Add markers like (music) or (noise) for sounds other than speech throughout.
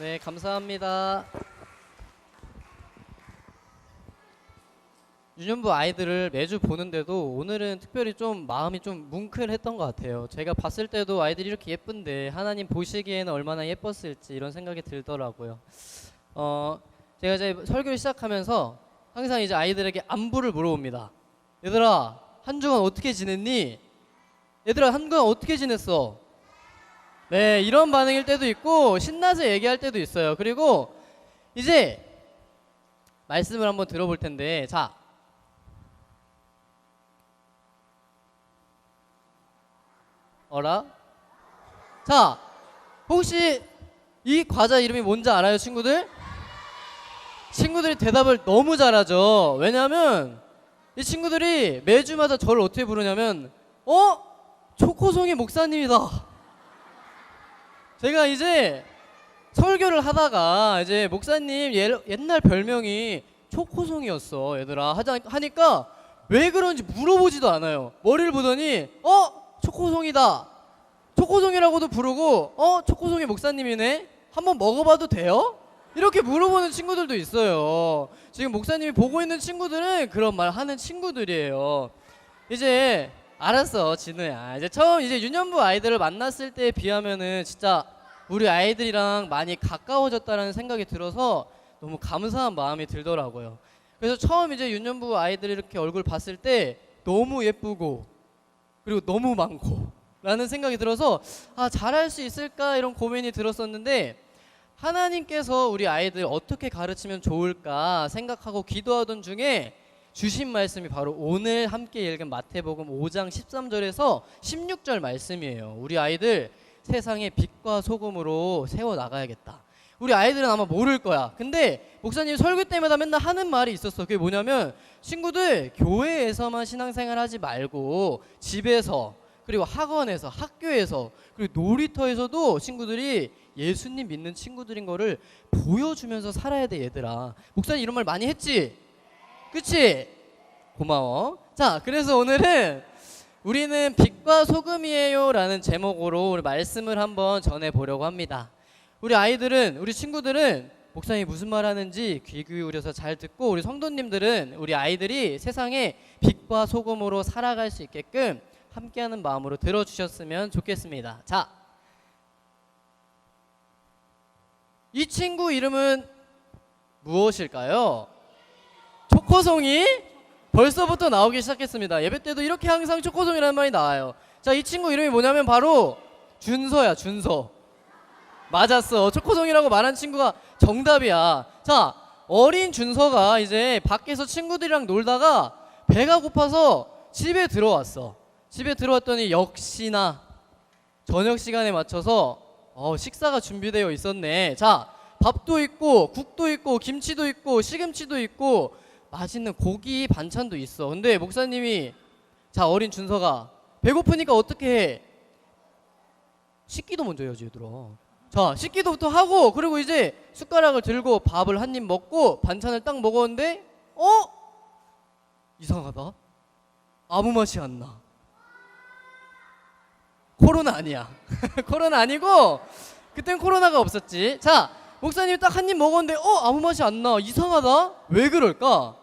네, 감사합니다. 유년부 아이들을 매주 보는데도 오늘은 특별히 좀 마음이 좀 뭉클했던 것 같아요. 제가 봤을 때도 아이들이 이렇게 예쁜데 하나님 보시기에는 얼마나 예뻤을지 이런 생각이 들더라고요. 어, 제가 이제 설교를 시작하면서 항상 이제 아이들에게 안부를 물어봅니다. 얘들아, 한 주간 어떻게 지냈니? 얘들아, 한 주간 어떻게 지냈어? 네, 이런 반응일 때도 있고 신나서 얘기할 때도 있어요. 그리고 이제 말씀을 한번 들어볼 텐데, 자, 어라? 자, 혹시 이 과자 이름이 뭔지 알아요, 친구들? 친구들이 대답을 너무 잘하죠. 왜냐하면 이 친구들이 매주마다 저를 어떻게 부르냐면, 어? 초코송이 목사님이다. 제가 이제 설교를 하다가 이제 목사님 예- 옛날 별명이 초코송이었어 얘들아. 하자 하니까 왜 그런지 물어보지도 않아요. 머리를 보더니 어? 초코송이다. 초코송이라고도 부르고 어? 초코송이 목사님이네? 한번 먹어봐도 돼요? 이렇게 물어보는 친구들도 있어요. 지금 목사님이 보고 있는 친구들은 그런 말 하는 친구들이에요. 이제 알았어 진우야. 이제 처음 이제 유년부 아이들을 만났을 때에 비하면은 진짜 우리 아이들이랑 많이 가까워졌다는 생각이 들어서 너무 감사한 마음이 들더라고요. 그래서 처음 이제 유년부 아이들 이렇게 얼굴 봤을 때 너무 예쁘고 그리고 너무 많고 라는 생각이 들어서 아 잘할 수 있을까 이런 고민이 들었었는데 하나님께서 우리 아이들 어떻게 가르치면 좋을까 생각하고 기도하던 중에 주신 말씀이 바로 오늘 함께 읽은 마태복음 5장 13절에서 16절 말씀이에요. 우리 아이들 세상의 빛과 소금으로 세워 나가야겠다. 우리 아이들은 아마 모를 거야. 근데 목사님 설교 때마다 맨날 하는 말이 있었어. 그게 뭐냐면 친구들 교회에서만 신앙생활 하지 말고 집에서 그리고 학원에서 학교에서 그리고 놀이터에서도 친구들이 예수님 믿는 친구들인 거를 보여주면서 살아야 돼 얘들아. 목사님 이런 말 많이 했지? 그치? 고마워. 자, 그래서 오늘은 우리는 빛과 소금이에요 라는 제목으로 우리 말씀을 한번 전해보려고 합니다. 우리 아이들은, 우리 친구들은 목사님이 무슨 말 하는지 귀 기울여서 잘 듣고 우리 성도님들은 우리 아이들이 세상에 빛과 소금으로 살아갈 수 있게끔 함께하는 마음으로 들어주셨으면 좋겠습니다. 자, 이 친구 이름은 무엇일까요? 초코송이 벌써부터 나오기 시작했습니다. 예배 때도 이렇게 항상 초코송이라는 말이 나와요. 자, 이 친구 이름이 뭐냐면 바로 준서야, 준서. 맞았어. 초코송이라고 말한 친구가 정답이야. 자, 어린 준서가 이제 밖에서 친구들이랑 놀다가 배가 고파서 집에 들어왔어. 집에 들어왔더니 역시나 저녁 시간에 맞춰서 어, 식사가 준비되어 있었네. 자, 밥도 있고 국도 있고 김치도 있고 시금치도 있고 맛있는 고기 반찬도 있어. 근데 목사님이 자 어린 준서가 배고프니까 어떻게 해? 씻기도 먼저 해야지 얘들아. 자 씻기도부터 하고 그리고 이제 숟가락을 들고 밥을 한 입 먹고 반찬을 딱 먹었는데 어 이상하다. 아무 맛이 안 나. 코로나 아니야. (laughs) 코로나 아니고 그땐 코로나가 없었지. 자 목사님 딱 한 입 먹었는데 어 아무 맛이 안 나. 이상하다. 왜 그럴까?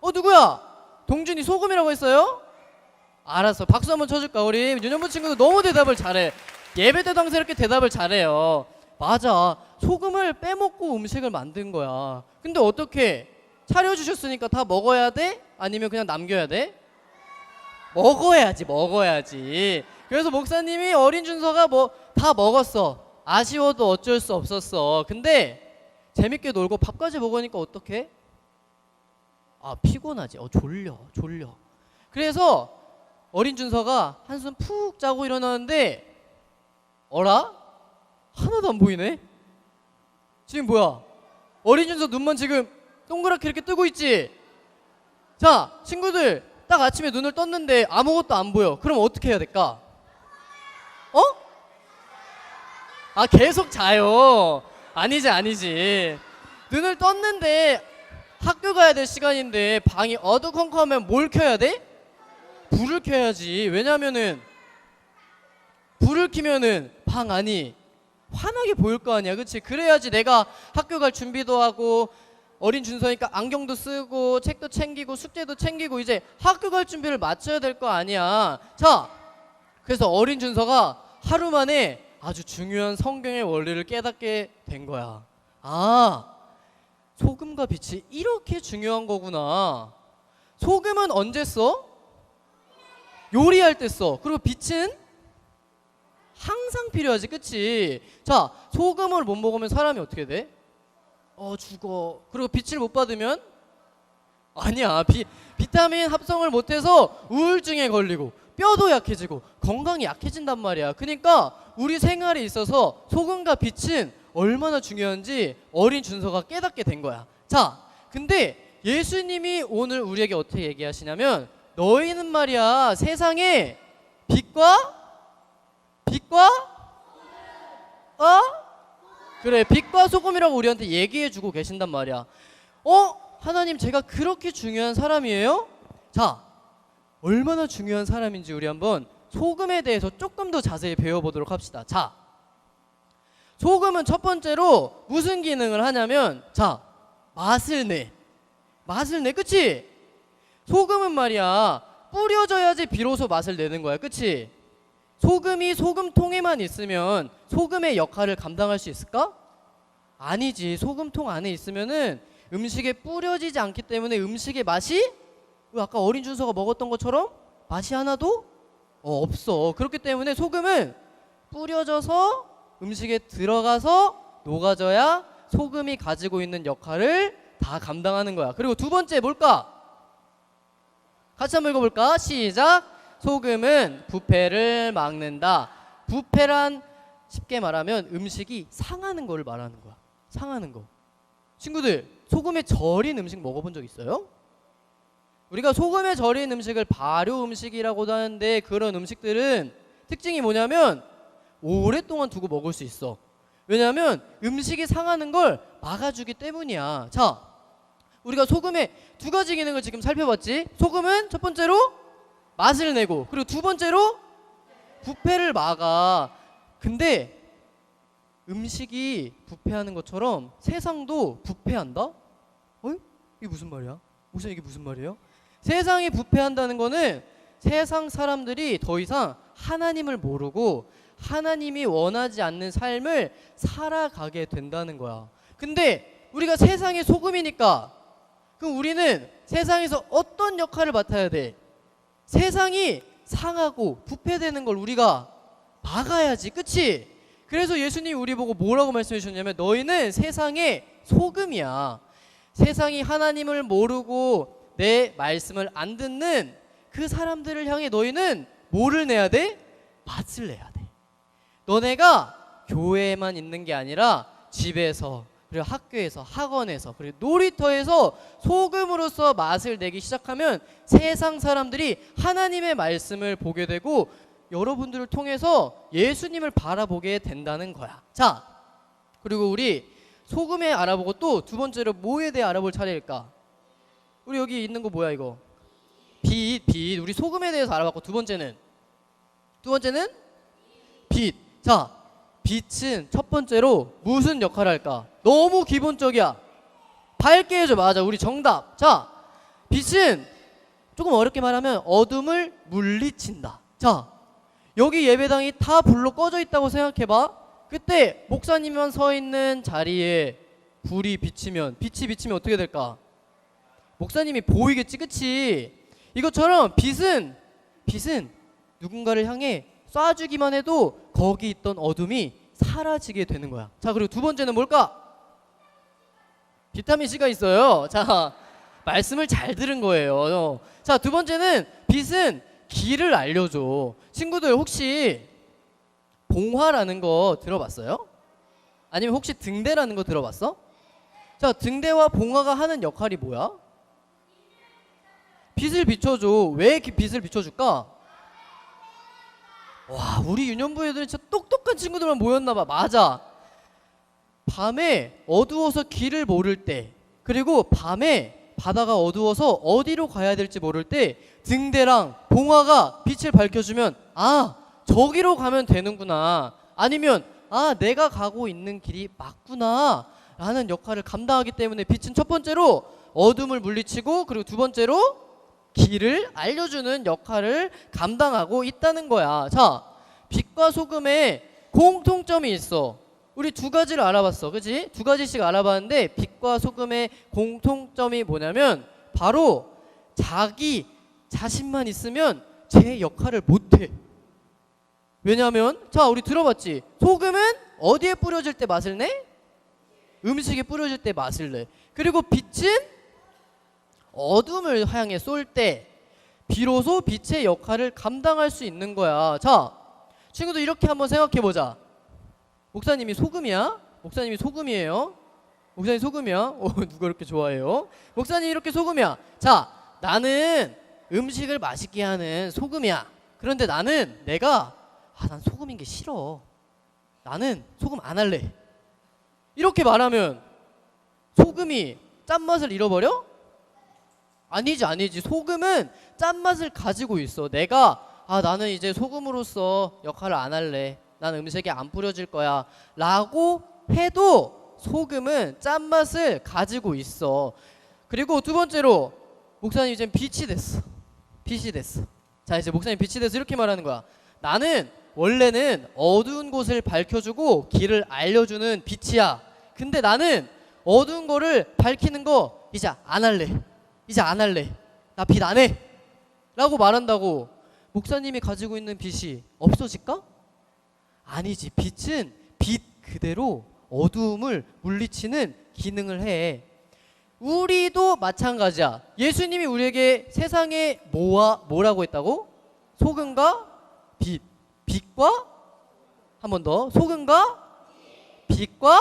어 누구야? 동준이 소금이라고 했어요? 알았어. 박수 한번 쳐줄까? 우리 윤현부 친구도 너무 대답을 잘해. 예배 때도 항상 이렇게 대답을 잘해요. 맞아. 소금을 빼먹고 음식을 만든 거야. 근데 어떻게 차려주셨으니까 다 먹어야 돼? 아니면 그냥 남겨야 돼? 먹어야지, 먹어야지. 그래서 목사님이 어린 준서가 뭐 다 먹었어. 아쉬워도 어쩔 수 없었어. 근데 재밌게 놀고 밥까지 먹으니까 어떡해? 아 피곤하지. 어 졸려, 졸려. 그래서 어린 준서가 한숨 푹 자고 일어나는데 어라? 하나도 안 보이네. 지금 뭐야? 어린 준서 눈만 지금 동그랗게 이렇게 뜨고 있지. 자 친구들 딱 아침에 눈을 떴는데 아무것도 안 보여. 그럼 어떻게 해야 될까? 어? 아 계속 자요. 아니지 아니지. 눈을 떴는데 학교 가야 될 시간인데 방이 어두컴컴하면 뭘 켜야 돼? 불을 켜야지. 왜냐면은 불을 켜면은 방 안이 환하게 보일 거 아니야, 그치? 그래야지 내가 학교 갈 준비도 하고 어린 준서니까 안경도 쓰고 책도 챙기고 숙제도 챙기고 이제 학교 갈 준비를 마쳐야 될 거 아니야. 자, 그래서 어린 준서가 하루 만에 아주 중요한 성경의 원리를 깨닫게 된 거야. 아, 소금과 빛이 이렇게 중요한 거구나. 소금은 언제 써? 요리할 때 써. 그리고 빛은 항상 필요하지, 그치? 자, 소금을 못 먹으면 사람이 어떻게 돼? 어, 죽어. 그리고 빛을 못 받으면? 아니야. 비, 비타민 합성을 못해서 우울증에 걸리고, 뼈도 약해지고, 건강이 약해진단 말이야. 그러니까 우리 생활에 있어서 소금과 빛은 얼마나 중요한지 어린 준서가 깨닫게 된 거야. 자, 근데 예수님이 오늘 우리에게 어떻게 얘기하시냐면, 너희는 말이야, 세상에 빛과 빛과 어? 그래 빛과 소금이라고 우리한테 얘기해주고 계신단 말이야. 어? 하나님 제가 그렇게 중요한 사람이에요? 자 얼마나 중요한 사람인지 우리 한번 소금에 대해서 조금 더 자세히 배워보도록 합시다. 자 소금은 첫 번째로 무슨 기능을 하냐면 자 맛을 내 맛을 내 그치? 소금은 말이야 뿌려져야지 비로소 맛을 내는 거야 그치? 소금이 소금통에만 있으면 소금의 역할을 감당할 수 있을까? 아니지. 소금통 안에 있으면은 음식에 뿌려지지 않기 때문에 음식의 맛이 왜 아까 어린 준서가 먹었던 것처럼 맛이 하나도 어, 없어. 그렇기 때문에 소금은 뿌려져서 음식에 들어가서 녹아져야 소금이 가지고 있는 역할을 다 감당하는 거야. 그리고 두 번째 뭘까? 같이 한번 읽어볼까? 시작. 소금은 부패를 막는다. 부패란 쉽게 말하면 음식이 상하는 거를 말하는 거야. 상하는 거. 친구들, 소금에 절인 음식 먹어본 적 있어요? 우리가 소금에 절인 음식을 발효 음식이라고도 하는데 그런 음식들은 특징이 뭐냐면 오랫동안 두고 먹을 수 있어. 왜냐하면 음식이 상하는 걸 막아주기 때문이야. 자, 우리가 소금의 두 가지 기능을 지금 살펴봤지. 소금은 첫 번째로 맛을 내고 그리고 두 번째로 부패를 막아. 근데 음식이 부패하는 것처럼 세상도 부패한다? 어? 이게 무슨 말이야? 무슨 이게 무슨 말이에요? 세상이 부패한다는 거는 세상 사람들이 더 이상 하나님을 모르고 하나님이 원하지 않는 삶을 살아가게 된다는 거야. 근데 우리가 세상의 소금이니까 그럼 우리는 세상에서 어떤 역할을 맡아야 돼? 세상이 상하고 부패되는 걸 우리가 막아야지. 그치? 그래서 예수님이 우리 보고 뭐라고 말씀해 주셨냐면 너희는 세상의 소금이야. 세상이 하나님을 모르고 내 말씀을 안 듣는 그 사람들을 향해 너희는 뭐를 내야 돼? 맛을 내야 돼. 너네가 교회에만 있는 게 아니라 집에서 그리고 학교에서 학원에서 그리고 놀이터에서 소금으로서 맛을 내기 시작하면 세상 사람들이 하나님의 말씀을 보게 되고 여러분들을 통해서 예수님을 바라보게 된다는 거야. 자, 그리고 우리 소금에 알아보고 또 두 번째로 뭐에 대해 알아볼 차례일까? 우리 여기 있는 거 뭐야 이거? 빛, 빛. 우리 소금에 대해서 알아봤고 두 번째는 두 번째는 빛. 자, 빛은 첫 번째로 무슨 역할을 할까? 너무 기본적이야. 밝게 해줘. 맞아. 우리 정답. 자, 빛은 조금 어렵게 말하면 어둠을 물리친다. 자, 여기 예배당이 다 불로 꺼져 있다고 생각해봐. 그때 목사님만 서 있는 자리에 불이 비치면, 빛이 비치면 어떻게 될까? 목사님이 보이겠지, 그치? 이것처럼 빛은, 빛은 누군가를 향해 쏴주기만 해도 거기 있던 어둠이 사라지게 되는 거야. 자, 그리고 두 번째는 뭘까? 비타민 C가 있어요. 자, (laughs) 말씀을 잘 들은 거예요. 자, 두 번째는 빛은 길을 알려줘. 친구들 혹시 봉화라는 거 들어봤어요? 아니면 혹시 등대라는 거 들어봤어? 자, 등대와 봉화가 하는 역할이 뭐야? 빛을 비춰줘. 왜 기- 빛을 비춰줄까? 와, 우리 유년부 애들은 진짜 똑똑한 친구들만 모였나 봐. 맞아. 밤에 어두워서 길을 모를 때, 그리고 밤에 바다가 어두워서 어디로 가야 될지 모를 때 등대랑 봉화가 빛을 밝혀주면 아 저기로 가면 되는구나. 아니면 아 내가 가고 있는 길이 맞구나 라는 역할을 감당하기 때문에 빛은 첫 번째로 어둠을 물리치고 그리고 두 번째로 길을 알려주는 역할을 감당하고 있다는 거야. 자, 빛과 소금에 공통점이 있어. 우리 두 가지를 알아봤어. 그지? 두 가지씩 알아봤는데 빛과 소금의 공통점이 뭐냐면 바로 자기 자신만 있으면 제 역할을 못해. 왜냐하면 자 우리 들어봤지 소금은 어디에 뿌려질 때 맛을 내? 음식에 뿌려질 때 맛을 내. 그리고 빛은 어둠을 향해 쏠 때 비로소 빛의 역할을 감당할 수 있는 거야. 자 친구들 이렇게 한번 생각해 보자. 목사님이 소금이야? 목사님이 소금이에요? 목사님 소금이야? 어, (laughs) 누가 이렇게 좋아해요? 목사님 이렇게 소금이야. 자, 나는 음식을 맛있게 하는 소금이야. 그런데 나는 내가 아, 난 소금인 게 싫어. 나는 소금 안 할래. 이렇게 말하면 소금이 짠맛을 잃어버려? 아니지, 아니지. 소금은 짠맛을 가지고 있어. 내가 아, 나는 이제 소금으로서 역할을 안 할래. 난 음식에 안 뿌려질 거야. 라고 해도 소금은 짠맛을 가지고 있어. 그리고 두 번째로 목사님 이제 빛이 됐어. 빛이 됐어. 자, 이제 목사님 빛이 돼서 이렇게 말하는 거야. 나는 원래는 어두운 곳을 밝혀주고 길을 알려주는 빛이야. 근데 나는 어두운 거를 밝히는 거 이제 안 할래. 이제 안 할래. 나빛안 해. 라고 말한다고 목사님이 가지고 있는 빛이 없어질까? 아니지. 빛은 빛 그대로 어두움을 물리치는 기능을 해. 우리도 마찬가지야. 예수님이 우리에게 세상에 뭐와 뭐라고 했다고? 소금과 빛. 빛과 한 번 더. 소금과 빛과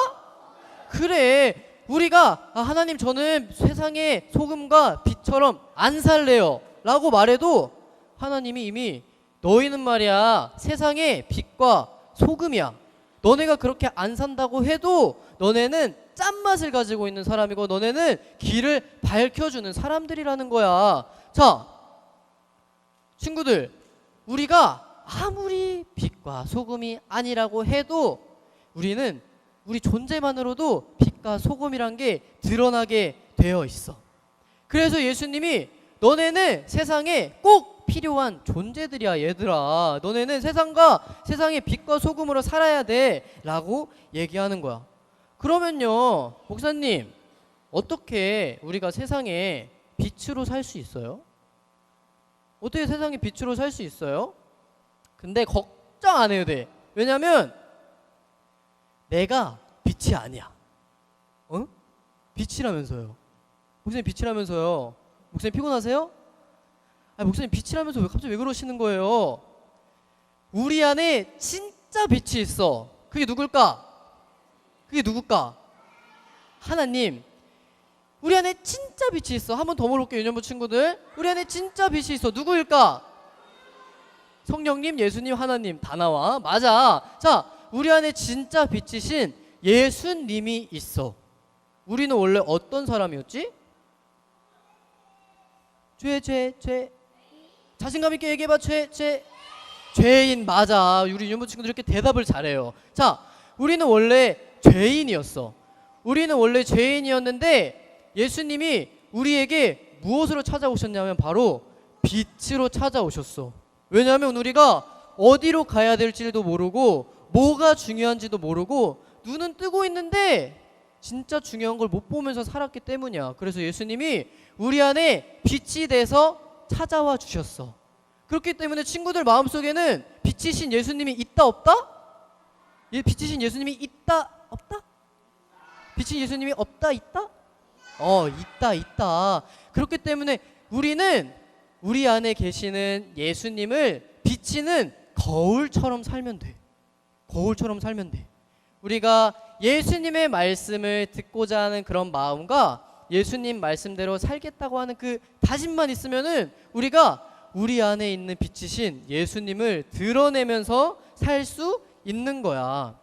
그래. 우리가 아, 하나님 저는 세상의 소금과 빛처럼 안 살래요. 라고 말해도 하나님이 이미 너희는 말이야 세상의 빛과 소금이야. 너네가 그렇게 안 산다고 해도 너네는 짠맛을 가지고 있는 사람이고 너네는 길을 밝혀주는 사람들이라는 거야. 자, 친구들, 우리가 아무리 빛과 소금이 아니라고 해도 우리는 우리 존재만으로도 빛 과 소금이란 게 드러나게 되어 있어. 그래서 예수님이 너네는 세상에 꼭 필요한 존재들이야 얘들아 너네는 세상과 세상의 빛과 소금으로 살아야 돼 라고 얘기하는 거야 그러면요 목사님 어떻게 우리가 세상에 빛으로 살 수 있어요? 어떻게 세상에 빛으로 살 수 있어요? 근데 걱정 안 해도 돼 왜냐면 내가 빛이 아니야 어? 빛이라면서요 목사님 빛이라면서요 목사님 피곤하세요? 아 목사님 빛이라면서 왜 갑자기 왜 그러시는 거예요? 우리 안에 진짜 빛이 있어. 그게 누굴까? 그게 누굴까? 하나님. 우리 안에 진짜 빛이 있어. 한 번 더 물어볼게요, 유년부 친구들. 우리 안에 진짜 빛이 있어. 누구일까? 성령님, 예수님, 하나님 다 나와. 맞아. 자, 우리 안에 진짜 빛이신 예수님이 있어. 우리는 원래 어떤 사람이었지? 죄, 죄, 죄. 자신감 있게 얘기해봐. 죄, 죄. 죄인 맞아. 우리 유모 친구들 이렇게 대답을 잘해요. 자, 우리는 원래 죄인이었어. 우리는 원래 죄인이었는데 예수님이 우리에게 무엇으로 찾아오셨냐면 바로 빛으로 찾아오셨어. 왜냐하면 우리가 어디로 가야 될지도 모르고 뭐가 중요한지도 모르고 눈은 뜨고 있는데 진짜 중요한 걸 못 보면서 살았기 때문이야. 그래서 예수님이 우리 안에 빛이 돼서 찾아와 주셨어. 그렇기 때문에 친구들 마음속에는 빛이신 예수님이 있다 없다? 예, 빛이신 예수님이 있다 없다? 빛이신 예수님이 없다 있다? 어, 있다 있다. 그렇기 때문에 우리는 우리 안에 계시는 예수님을 비치는 거울처럼 살면 돼. 거울처럼 살면 돼. 우리가 예수님의 말씀을 듣고자 하는 그런 마음과 예수님 말씀대로 살겠다고 하는 그 다짐만 있으면은 우리가 우리 안에 있는 빛이신 예수님을 드러내면서 살 수 있는 거야.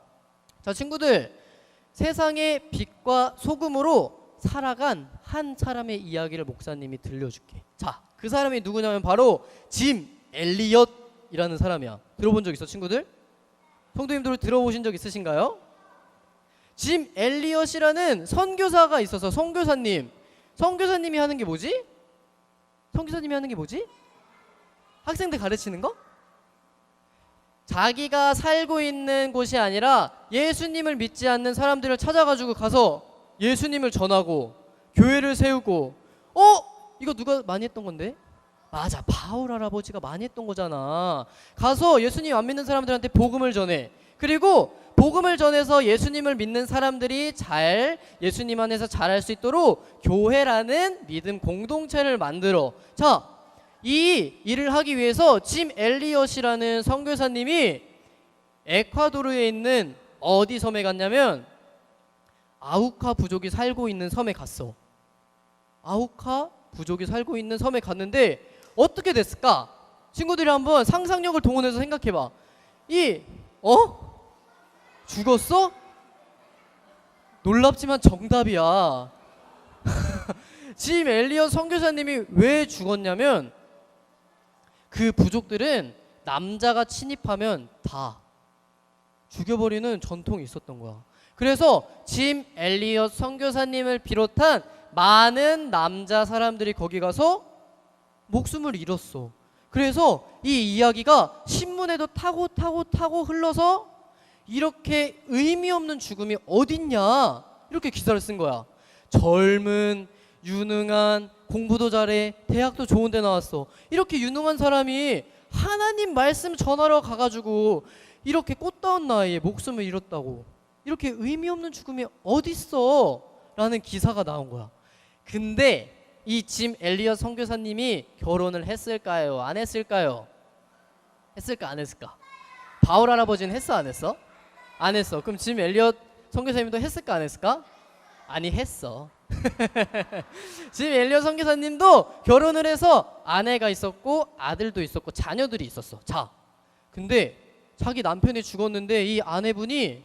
자, 친구들. 세상의 빛과 소금으로 살아간 한 사람의 이야기를 목사님이 들려줄게. 자, 그 사람이 누구냐면 바로 짐 엘리엇이라는 사람이야. 들어본 적 있어, 친구들? 성도님들 들어보신 적 있으신가요? 짐 엘리엇이라는 선교사가 있어서 선교사님. 선교사님이 하는 게 뭐지? 선교사님이 하는 게 뭐지? 학생들 가르치는 거? 자기가 살고 있는 곳이 아니라 예수님을 믿지 않는 사람들을 찾아가지고 가서 예수님을 전하고 교회를 세우고 어 이거 누가 많이 했던 건데 맞아 바울 할아버지가 많이 했던 거잖아 가서 예수님 안 믿는 사람들한테 복음을 전해 그리고 복음을 전해서 예수님을 믿는 사람들이 잘 예수님 안에서 잘할 수 있도록 교회라는 믿음 공동체를 만들어 자 이 일을 하기 위해서 짐 엘리엇이라는 선교사님이 에콰도르에 있는 어디 섬에 갔냐면 아우카 부족이 살고 있는 섬에 갔어. 아우카 부족이 살고 있는 섬에 갔는데 어떻게 됐을까? 친구들이 한번 상상력을 동원해서 생각해봐. 이 어? 죽었어? 놀랍지만 정답이야. (laughs) 짐 엘리엇 선교사님이 왜 죽었냐면 그 부족들은 남자가 침입하면 다 죽여버리는 전통이 있었던 거야. 그래서 짐 엘리엇 선교사님을 비롯한 많은 남자 사람들이 거기 가서 목숨을 잃었어. 그래서 이 이야기가 신문에도 타고 타고 타고 흘러서 이렇게 의미 없는 죽음이 어딨냐? 이렇게 기사를 쓴 거야. 젊은 유능한 공부도 잘해 대학도 좋은 데 나왔어. 이렇게 유능한 사람이 하나님 말씀 전하러 가가지고 이렇게 꽃다운 나이에 목숨을 잃었다고. 이렇게 의미 없는 죽음이 어딨어? 라는 기사가 나온 거야. 근데 이 짐 엘리엇 선교사님이 결혼을 했을까요? 안 했을까요? 했을까 안 했을까? 바울 할아버지는 했어 안 했어 안 했어 그럼 짐 엘리엇 선교사님도 했을까 안 했을까 아니 했어 (laughs) 지금 엘리어 선교사님도 결혼을 해서 아내가 있었고 아들도 있었고 자녀들이 있었어. 자, 근데 자기 남편이 죽었는데 이 아내분이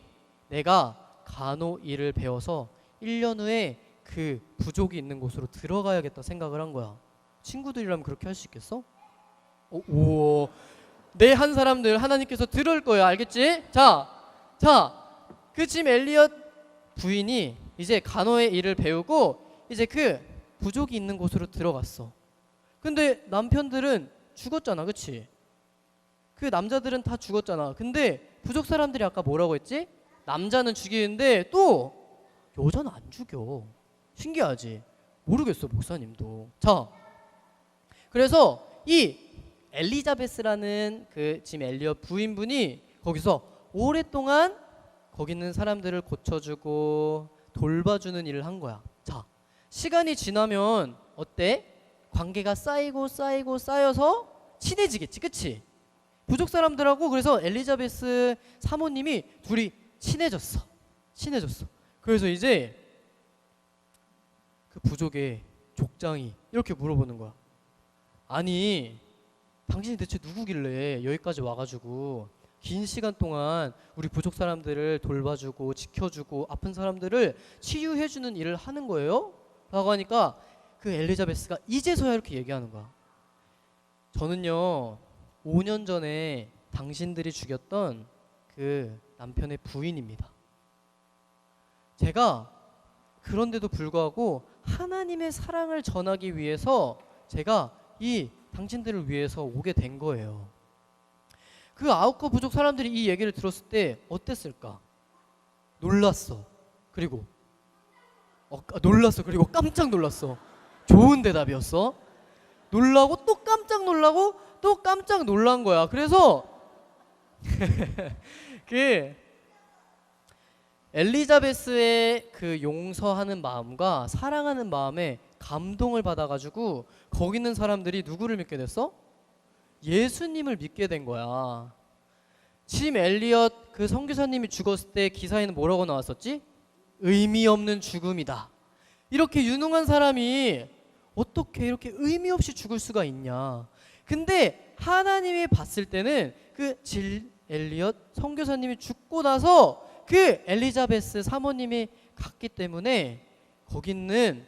내가 간호 일을 배워서 1년 후에 그 부족이 있는 곳으로 들어가야겠다 생각을 한 거야. 친구들이라면 그렇게 할 수 있겠어? 오, 오. 내한 사람들 하나님께서 들을 거야. 알겠지? 자, 자, 그 지금 엘리엇 부인이 이제 간호의 일을 배우고 이제 그 부족이 있는 곳으로 들어갔어. 근데 남편들은 죽었잖아, 그치? 그 남자들은 다 죽었잖아. 근데 부족 사람들이 아까 뭐라고 했지? 남자는 죽이는데 또 여자는 안 죽여. 신기하지? 모르겠어, 목사님도. 자, 그래서 이 엘리자베스라는 그 지금 엘리엇 부인분이 거기서 오랫동안 거기 있는 사람들을 고쳐주고 돌봐주는 일을 한 거야. 자, 시간이 지나면 어때? 관계가 쌓이고 쌓이고 쌓여서 친해지겠지, 그치? 부족 사람들하고 그래서 엘리자베스 사모님이 둘이 친해졌어. 친해졌어. 그래서 이제 그 부족의 족장이 이렇게 물어보는 거야. 아니, 당신이 대체 누구길래 여기까지 와가지고 긴 시간 동안 우리 부족 사람들을 돌봐주고 지켜주고 아픈 사람들을 치유해주는 일을 하는 거예요? 라고 하니까 그 엘리자베스가 이제서야 이렇게 얘기하는 거야. 저는요, 5년 전에 당신들이 죽였던 그 남편의 부인입니다. 제가 그런데도 불구하고 하나님의 사랑을 전하기 위해서 제가 이 당신들을 위해서 오게 된 거예요. 그 아홉 부족 사람들이 이 얘기를 들었을 때 어땠을까? 놀랐어. 그리고 어, 까- 놀랐어. 그리고 깜짝 놀랐어. 좋은 대답이었어. 놀라고 또 깜짝 놀라고 또 깜짝 놀란 거야. 그래서 (laughs) 그 엘리자베스의 그 용서하는 마음과 사랑하는 마음에 감동을 받아가지고 거기 있는 사람들이 누구를 믿게 됐어? 예수님을 믿게 된 거야. 짐 엘리엇 그 선교사님이 죽었을 때 기사에는 뭐라고 나왔었지? 의미 없는 죽음이다. 이렇게 유능한 사람이 어떻게 이렇게 의미 없이 죽을 수가 있냐? 근데 하나님이 봤을 때는 그 질 엘리엇 선교사님이 죽고 나서 그 엘리자베스 사모님이 갔기 때문에 거기 있는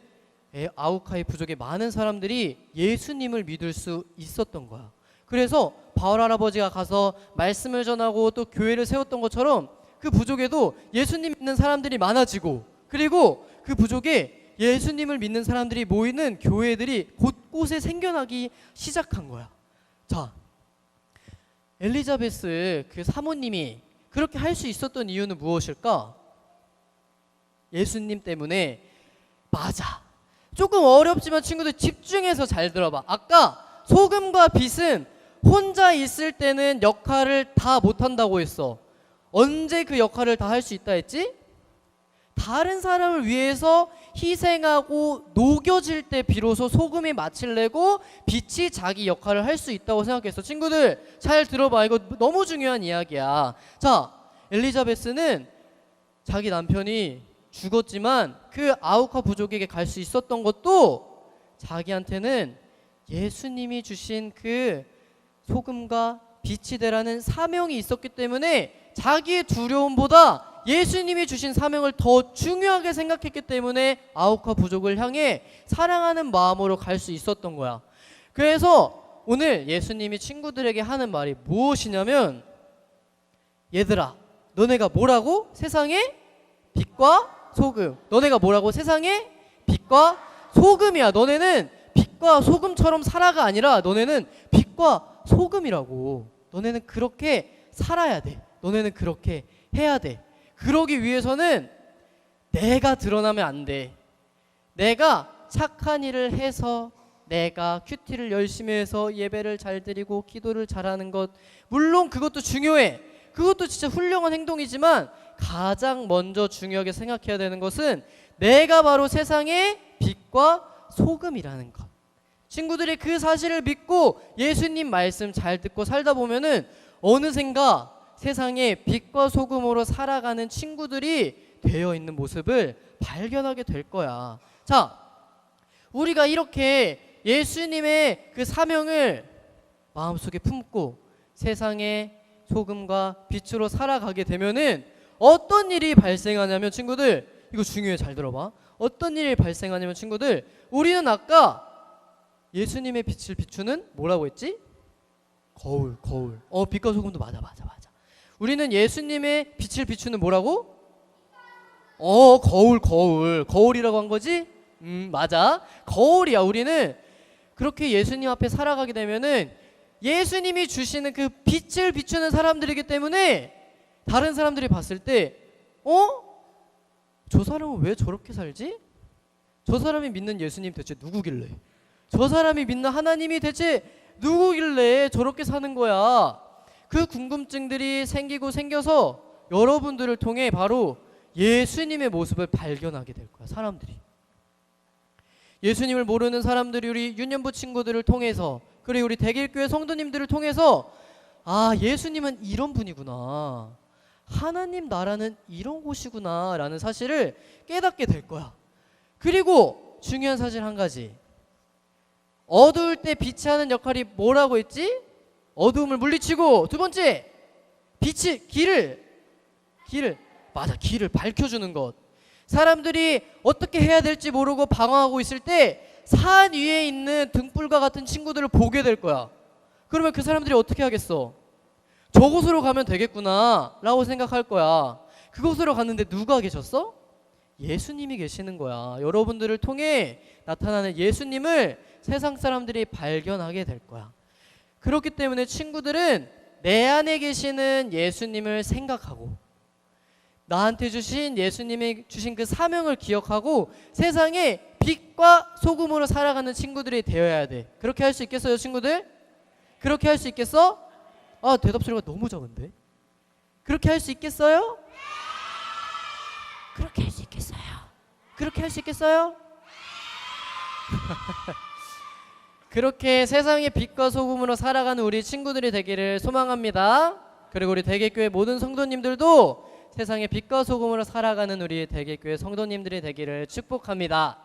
에- 아우카이 부족의 많은 사람들이 예수님을 믿을 수 있었던 거야. 그래서 바울 할아버지가 가서 말씀을 전하고 또 교회를 세웠던 것처럼 그 부족에도 예수님 믿는 사람들이 많아지고 그리고 그 부족에 예수님을 믿는 사람들이 모이는 교회들이 곳곳에 생겨나기 시작한 거야. 자, 엘리자베스 그 사모님이 그렇게 할 수 있었던 이유는 무엇일까? 예수님 때문에 맞아. 조금 어렵지만 친구들 집중해서 잘 들어봐. 아까 소금과 빛은 혼자 있을 때는 역할을 다 못한다고 했어. 언제 그 역할을 다 할 수 있다 했지? 다른 사람을 위해서 희생하고 녹여질 때 비로소 소금이 맛을 내고 빛이 자기 역할을 할 수 있다고 생각했어. 친구들 잘 들어봐. 이거 너무 중요한 이야기야. 자, 엘리자베스는 자기 남편이 죽었지만 그 아우카 부족에게 갈 수 있었던 것도 자기한테는 예수님이 주신 그 소금과 빛이 되라는 사명이 있었기 때문에 자기의 두려움보다 예수님이 주신 사명을 더 중요하게 생각했기 때문에 아우카 부족을 향해 사랑하는 마음으로 갈 수 있었던 거야. 그래서 오늘 예수님이 친구들에게 하는 말이 무엇이냐면 얘들아 너네가 뭐라고? 세상에 빛과 소금. 너네가 뭐라고? 세상에 빛과 소금이야. 너네는 빛과 소금처럼 살아가 아니라 너네는 빛과 소금이라고 너네는 그렇게 살아야 돼 너네는 그렇게 해야 돼 그러기 위해서는 내가 드러나면 안 돼. 내가 착한 일을 해서 내가 큐티를 열심히 해서 예배를 잘 드리고 기도를 잘하는 것 물론 그것도 중요해. 그것도 진짜 훌륭한 행동이지만 가장 먼저 중요하게 생각해야 되는 것은 내가 바로 세상의 빛과 소금이라는 것. 친구들이 그 사실을 믿고 예수님 말씀 잘 듣고 살다 보면은 어느샌가 세상에 빛과 소금으로 살아가는 친구들이 되어 있는 모습을 발견하게 될 거야. 자, 우리가 이렇게 예수님의 그 사명을 마음속에 품고 세상의 소금과 빛으로 살아가게 되면은 어떤 일이 발생하냐면 친구들 이거 중요해 잘 들어봐. 어떤 일이 발생하냐면 친구들 우리는 아까 예수님의 빛을 비추는 뭐라고 했지? 거울, 거울. 어, 빛과 소금도 맞아, 맞아, 맞아. 우리는 예수님의 빛을 비추는 뭐라고? 어, 거울, 거울. 거울이라고 한 거지? 음, 맞아. 거울이야. 우리는 그렇게 예수님 앞에 살아가게 되면은 예수님이 주시는 그 빛을 비추는 사람들이기 때문에 다른 사람들이 봤을 때, 어? 저 사람은 왜 저렇게 살지? 저 사람이 믿는 예수님 대체 누구길래? 저 사람이 믿는 하나님이 대체 누구길래 저렇게 사는 거야? 그 궁금증들이 생기고 생겨서 여러분들을 통해 바로 예수님의 모습을 발견하게 될 거야, 사람들이. 예수님을 모르는 사람들이 우리 유년부 친구들을 통해서 그리고 우리 대길교회 성도님들을 통해서 아, 예수님은 이런 분이구나. 하나님 나라는 이런 곳이구나. 라는 사실을 깨닫게 될 거야. 그리고 중요한 사실 한 가지. 어두울 때 빛이 하는 역할이 뭐라고 했지? 어두움을 물리치고 두 번째 빛이 길을 길을 맞아 길을 밝혀주는 것. 사람들이 어떻게 해야 될지 모르고 방황하고 있을 때 산 위에 있는 등불과 같은 친구들을 보게 될 거야. 그러면 그 사람들이 어떻게 하겠어? 저곳으로 가면 되겠구나 라고 생각할 거야. 그곳으로 갔는데 누가 계셨어? 예수님이 계시는 거야. 여러분들을 통해 나타나는 예수님을 세상 사람들이 발견하게 될 거야 그렇기 때문에 친구들은 내 안에 계시는 예수님을 생각하고 나한테 주신 예수님이 주신 그 사명을 기억하고 세상에 빛과 소금으로 살아가는 친구들이 되어야 돼. 그렇게 할 수 있겠어요, 친구들? 그렇게 할 수 있겠어? 아, 대답 소리가 너무 적은데. 그렇게 할 수 있겠어요? 그렇게 할 수 있겠어요? 그렇게 할 수 있겠어요? (laughs) 그렇게 세상의 빛과 소금으로 살아가는 우리 친구들이 되기를 소망합니다. 그리고 우리 대개교회 모든 성도님들도 세상의 빛과 소금으로 살아가는 우리 대개교회 성도님들이 되기를 축복합니다.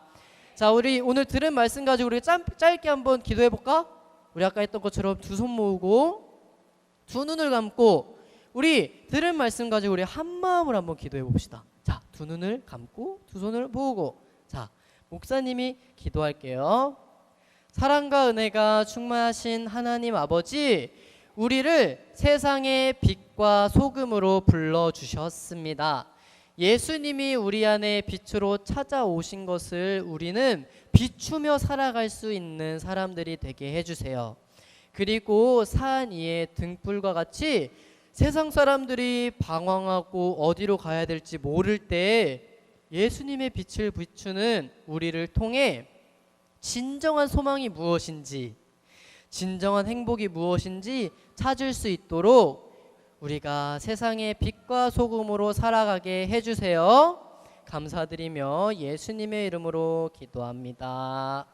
자, 우리 오늘 들은 말씀 가지고 우리 짧, 짧게 한번 기도해 볼까? 우리 아까 했던 것처럼 두 손 모으고 두 눈을 감고 우리 들은 말씀 가지고 우리 한 마음을 한번 기도해 봅시다. 자, 두 눈을 감고 두 손을 모으고 자, 목사님이 기도할게요. 사랑과 은혜가 충만하신 하나님 아버지, 우리를 세상의 빛과 소금으로 불러 주셨습니다. 예수님이 우리 안에 빛으로 찾아오신 것을 우리는 비추며 살아갈 수 있는 사람들이 되게 해주세요. 그리고 산 위의 등불과 같이 세상 사람들이 방황하고 어디로 가야 될지 모를 때 예수님의 빛을 비추는 우리를 통해 진정한 소망이 무엇인지, 진정한 행복이 무엇인지 찾을 수 있도록 우리가 세상의 빛과 소금으로 살아가게 해주세요. 감사드리며 예수님의 이름으로 기도합니다.